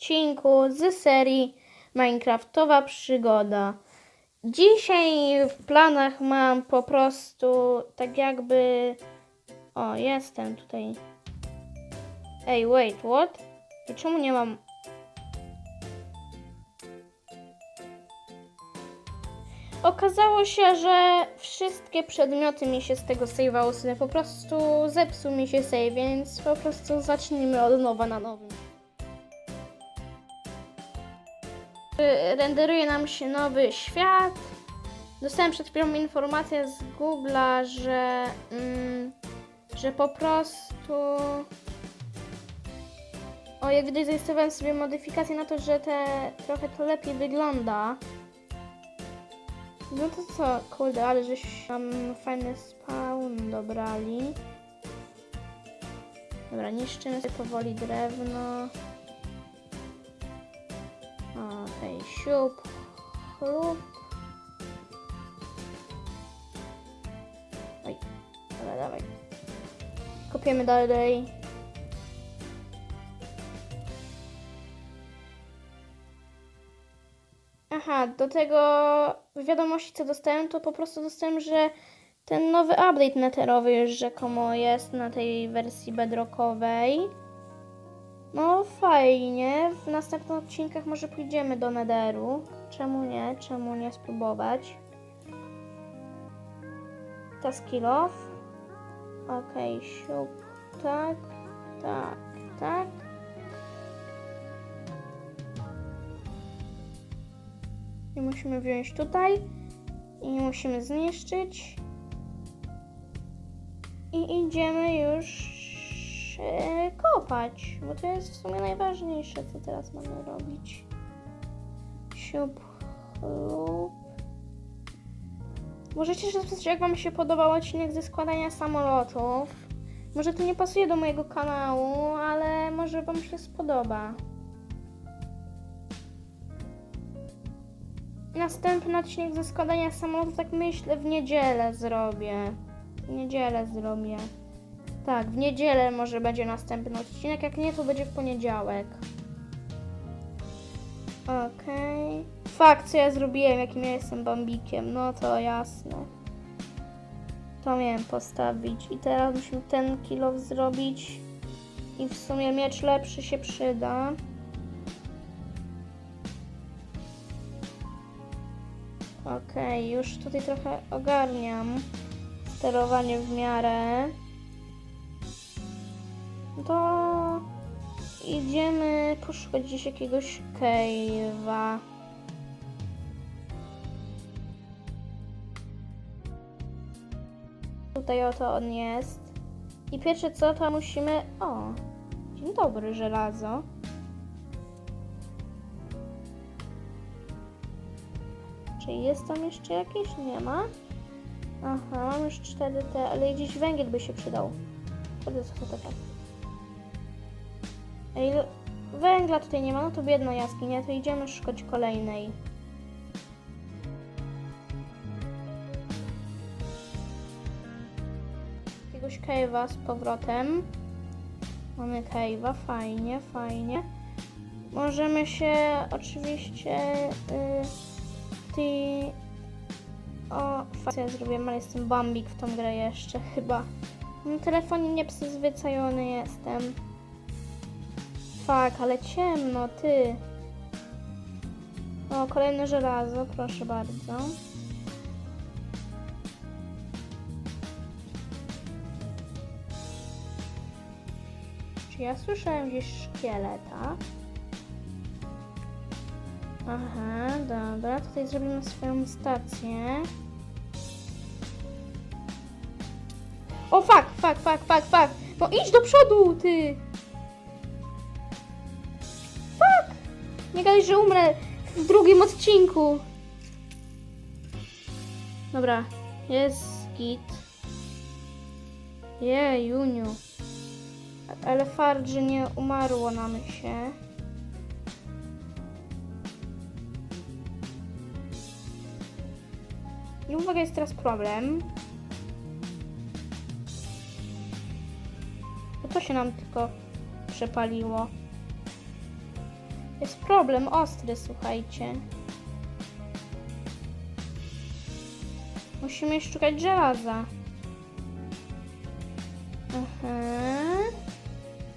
odcinku z serii Minecraftowa przygoda. Dzisiaj w planach mam po prostu tak jakby... O, jestem tutaj. Ej, wait, what? I czemu nie mam... Okazało się, że wszystkie przedmioty mi się z tego save'ało, sobie po prostu zepsuł mi się save, więc po prostu zacznijmy od nowa na nowym. Renderuje nam się nowy świat. Dostałem przed chwilą informację z Google'a, że, mm, że po prostu. O, jak widać, zainstalowałem sobie modyfikację na to, że te trochę to lepiej wygląda. No to co, kurde, ale żeś tam fajny spawn dobrali. Dobra, niszczymy sobie powoli drewno. Okej, siup, chlup. Oj, dobra, dawaj. Kopiemy dalej. Aha, do tego wiadomości, co dostałem, to po prostu dostałem, że ten nowy update neterowy już rzekomo jest na tej wersji bedrockowej. No fajnie, w następnych odcinkach może pójdziemy do netheru. Czemu nie? Czemu nie spróbować? Ta skill off. Okej, okay, siup. Tak, tak, tak. I musimy wziąć tutaj. I musimy zniszczyć. I idziemy już kopać, bo to jest w sumie najważniejsze, co teraz mamy robić. Siup, chlup. Możecie się zapytać, jak Wam się podobał odcinek ze składania samolotów. Może to nie pasuje do mojego kanału, ale może Wam się spodoba. Następny odcinek ze składania samolotów, tak myślę, w niedzielę zrobię. W niedzielę zrobię. Tak, w niedzielę może będzie następny odcinek, jak nie, to będzie w poniedziałek. Okej. Okay. Fakt, co ja zrobiłem, jakim ja jestem bambikiem, no to jasne. To miałem postawić. I teraz musimy ten kilo zrobić. I w sumie miecz lepszy się przyda. Okej, okay, już tutaj trochę ogarniam sterowanie w miarę. To idziemy poszukać gdzieś jakiegoś cave'a. Tutaj oto on jest. I pierwsze co, to musimy... O, dzień dobry, żelazo. Czy jest tam jeszcze jakieś? Nie ma. Aha, mam już cztery te, ale gdzieś węgiel by się przydał. Kurde, co to takie? Ej, węgla tutaj nie ma, no to biedna jaskinia, to idziemy szukać kolejnej. Jakiegoś cave'a z powrotem. Mamy cave'a, fajnie, fajnie. Możemy się oczywiście... Yy, ty... O, fakcja zrobiłem, ale jestem bambik w tą grę jeszcze chyba. Na telefonie nieprzyzwyczajony jestem. Fak, ale ciemno, ty. O, kolejne żelazo, proszę bardzo. Czy ja słyszałem gdzieś szkieleta? Aha, dobra, tutaj zrobimy swoją stację. O, fuck, fuck, fuck, fuck, fuck. No idź do przodu, ty! Nie gadaj, że umrę w drugim odcinku. Dobra, jest git. Je, Juniu. Ale fart, że nie umarło nam się. I uwaga, jest teraz problem. Bo to się nam tylko przepaliło. Jest problem ostry, słuchajcie. Musimy szukać żelaza. Aha.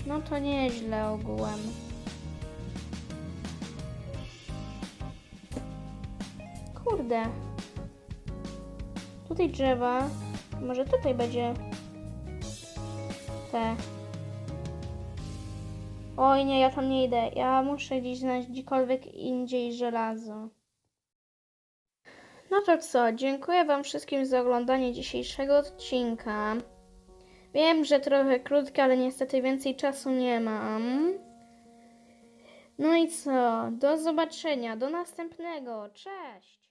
No to nieźle ogółem. Kurde. Tutaj drzewa. Może tutaj będzie te. Oj nie, ja tam nie idę. Ja muszę gdzieś znaleźć gdziekolwiek indziej żelazo. No to co, dziękuję Wam wszystkim za oglądanie dzisiejszego odcinka. Wiem, że trochę krótki, ale niestety więcej czasu nie mam. No i co? Do zobaczenia, do następnego. Cześć!